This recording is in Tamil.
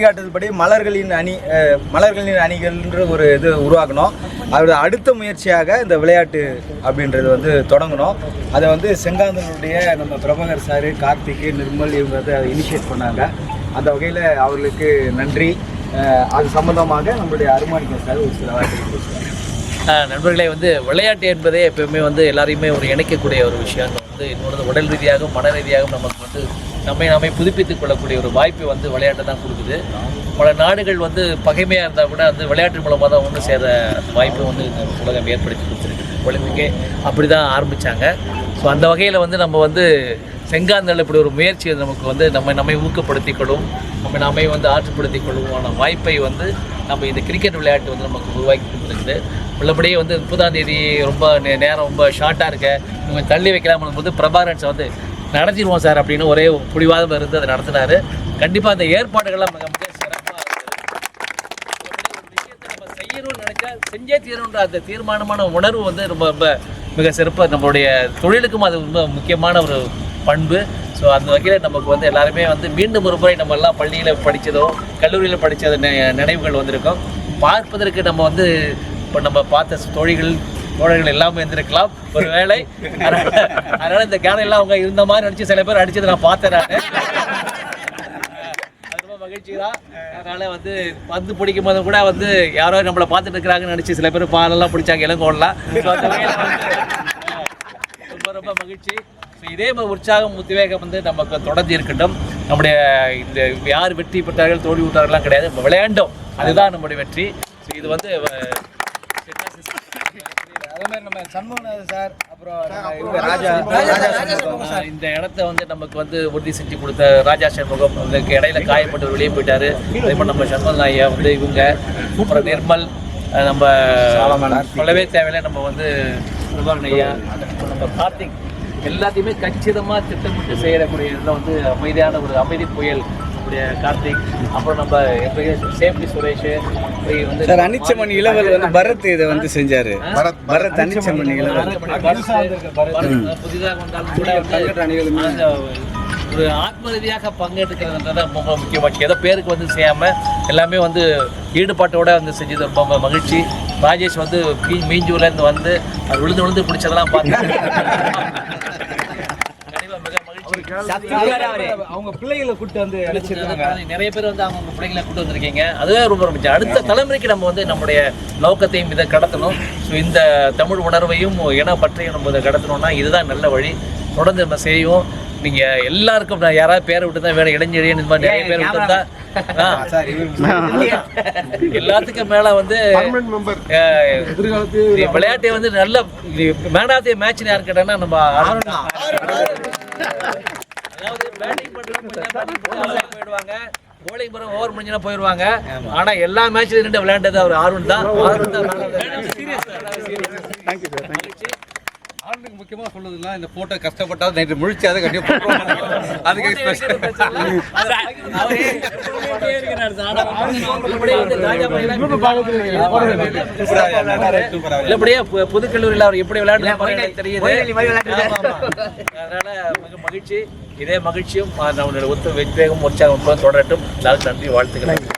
வழிகாட்டுதல்படி மலர்களின் அணி மலர்களின் அணிகள்ன்ற ஒரு இது உருவாக்கணும். அதோட அடுத்த முயற்சியாக இந்த விளையாட்டு அப்படின்றது வந்து தொடங்கணும். அதை வந்து செங்காந்தனுடைய நம்ம பிரபாகர் சார் கார்த்திக் நிர்மல் இவங்க வந்து அதை இனிஷியேட் பண்ணாங்க. அந்த வகையில் அவர்களுக்கு நன்றி. அது சம்பந்தமாக நம்மளுடைய அருமானிக்கம் சார் ஒரு சில வார்த்தைகள் நண்பர்களே வந்து விளையாட்டு என்பதே எப்பயுமே வந்து எல்லாரையுமே ஒரு இணைக்கக்கூடிய ஒரு விஷயம். வந்து இன்னொரு உடல் ரீதியாகவும் மன ரீதியாகவும் நமக்கு வந்து நம்மை நம்மை புதுப்பித்துக் கொள்ளக்கூடிய ஒரு வாய்ப்பு வந்து விளையாட்டு தான் கொடுக்குது. பல நாடுகள் வந்து பகைமையாக இருந்தால் கூட அந்த விளையாட்டு மூலமாக தான் ஒன்று சேர வாய்ப்பு வந்து உலகம் ஏற்படுத்தி கொடுத்துருக்கு. ஒலிம்பிக்கே அப்படி தான் ஆரம்பித்தாங்க ஸோ அந்த வகையில் வந்து நம்ம வந்து செங்காந்தல் இப்படி ஒரு முயற்சி நமக்கு வந்து நம்ம நம்மை ஊக்கப்படுத்திக் கொள்ளும் நம்ம நம்மை வந்து ஆற்றுப்படுத்திக் கொள்ளுமான வாய்ப்பை வந்து நம்ம இந்த கிரிக்கெட் விளையாட்டு வந்து நமக்கு உருவாக்கி கொடுத்துருக்குது. உள்ளபடியே வந்து முப்பதாம் தேதி ரொம்ப நே- நேரம் ரொம்ப ஷார்ட்டாக இருக்க இவங்க தள்ளி வைக்கலாம் போது பிரபாகரன் வந்து நடத்திடுவோம் சார் அப்படின்னு ஒரே புடிவாதம் இருந்து அதை நடத்தினார். கண்டிப்பாக அந்த ஏற்பாடுகள்லாம் மிக மிக சிறப்பாக விஷயத்தை நம்ம செய்யணும்னு நினைச்சா செஞ்சே தீரணுன்ற அந்த தீர்மானமான உணர்வு வந்து ரொம்ப ரொம்ப மிக சிறப்பாக நம்மளுடைய தொழிலுக்கும் அது ரொம்ப முக்கியமான ஒரு பண்பு. ஸோ அந்த வகையில் நமக்கு வந்து எல்லாருமே வந்து மீண்டும் ஒரு முறை நம்ம எல்லாம் பள்ளியில் படித்ததோ கல்லூரியில் படித்த நினைவுகள் வந்திருக்கும். பார்ப்பதற்கு நம்ம வந்து இப்போ நம்ம பார்த்த தோழிகள் தோழர்கள் எல்லாமே இருந்திருக்கலாம் ஒரு வேளை அதனால அதனால இந்த கேன எல்லாம் அவங்க இருந்த மாதிரி நடிச்சு சில பேர் அடிச்சதை நான் பார்த்தேன் நான். ரொம்ப மகிழ்ச்சி தான் அதனால வந்து பந்து பிடிக்கும் போது கூட வந்து யாரோ நம்மளை பார்த்துட்டு இருக்கிறாங்கன்னு நினச்சி சில பேர் பாலெல்லாம் பிடிச்சாங்க இளங்கோடலாம் ரொம்ப ரொம்ப மகிழ்ச்சி. ஸோ இதே மாதிரி உற்சாகம் உத்வேகம் வந்து நமக்கு தொடர்ந்து இருக்கட்டும். நம்முடைய இந்த யார் வெற்றி பெற்றார்கள் தோல்வி விட்டார்கள்லாம் கிடையாது. நம்ம விளையாண்டோம். அதுதான் நம்முடைய வெற்றி. ஸோ இது வந்து அதே மாதிரி நம்ம சண்முகநாதன் சார் அப்புறம் ராஜா ராஜா சண்முகம் இந்த இடத்த வந்து நமக்கு வந்து உறுதி செஞ்சு கொடுத்த ராஜா சண்முகம் அதுக்கு இடையில காயப்பட்டு வெளியே போயிட்டாரு. அதே மாதிரி நம்ம சண்முக ஐயா வந்து இவங்க அப்புறம் நிர்மல் நம்ம சொல்லவே தேவையில்லை நம்ம வந்து பிரபாகரன் ஐயா நம்ம கார்த்திக் எல்லாத்தையுமே கச்சிதமாக திட்டமிட்டு செய்யக்கூடிய இதில் வந்து அமைதியான ஒரு அமைதி புயல் நம்முடைய கார்த்திக் அப்புறம் நம்ம சேஃப்டி சுரேஷ் வந்து சார் அனிச்சமன் இளவல் வந்து பரத் இதை வந்து செஞ்சாரு. பரத் அனிச்சமன் இளவல். புதிதாக வந்தாலும் கூட அந்த ஒரு ஆத்ம ரீதியாக பங்கெடுக்கிறதுன்றது ரொம்ப முக்கியமாச்சு ஏதோ பேருக்கு வந்து செய்யாம எல்லாமே வந்து ஈடுபாட்டோட வந்து செஞ்சது ரொம்ப மகிழ்ச்சி. ராஜேஷ் வந்து மீ மீஞ்சூர்ல இருந்து வந்து அது விழுந்து விழுந்து பிடிச்சதெல்லாம் மகிழ்ச்சி அவங்க பிள்ளைகளை கூட்டு வந்து அழைச்சிருக்காங்க. நிறைய பேர் வந்து அவங்க பிள்ளைங்களை கூட்டு வந்திருக்கீங்க. அதுவே ரொம்ப ரொம்ப. அடுத்த தலைமுறைக்கு நம்ம வந்து நம்முடைய நோக்கத்தையும் இதை கடத்தணும். ஸோ இந்த தமிழ் உணர்வையும் இன பற்றியும் நம்ம இதை கடத்தணும்னா இதுதான் நல்ல வழி. தொடர்ந்து நம்ம செய்வோம். நீங்க எல்லாருக்கும் நான் யாராவது பேரை விட்டு தான் வேணும். இளைஞரியன் இந்த மாதிரி நிறைய பேர் விட்டு இவர் எல்லாத்துக்கும் மேல வந்து விளையாட்டை வந்து நல்ல மேன் ஆஃப் தி மேட்ச் யார் கேட்டாங்கன்னா நம்ம தான். அதாவது பேட்டிங் பண்றவங்க போயிடுவாங்க. Bowling போறவங்க ஓவர் முடிஞ்சுனா போயிடுவாங்க. ஆனா எல்லா மேட்ச்லயும் நின்று விளையாண்டது அவர் ஆர்வம் தான். ஆர்வம் தான். மகிழ்ச்சி. ஆளுக்கு முக்கியமாக சொல்லுதுன்னா இந்த போட்டோ கஷ்டப்பட்டா நைட்டு முழிச்சு அதை கண்டிப்பாக அதுக்கு ஸ்பெஷல் இல்லபடியே பு- புதுக்கல்லூரியில் அவர் எப்படி விளையாடுறாரு தெரியுது. அதனால மிக மகிழ்ச்சி. இதே மகிழ்ச்சியும் நம்மளுடைய ஒத்து வெற்றிவேகம் உற்சாகம் தொடரட்டும். எல்லாருக்கும் நன்றி வாழ்த்துக்கள்.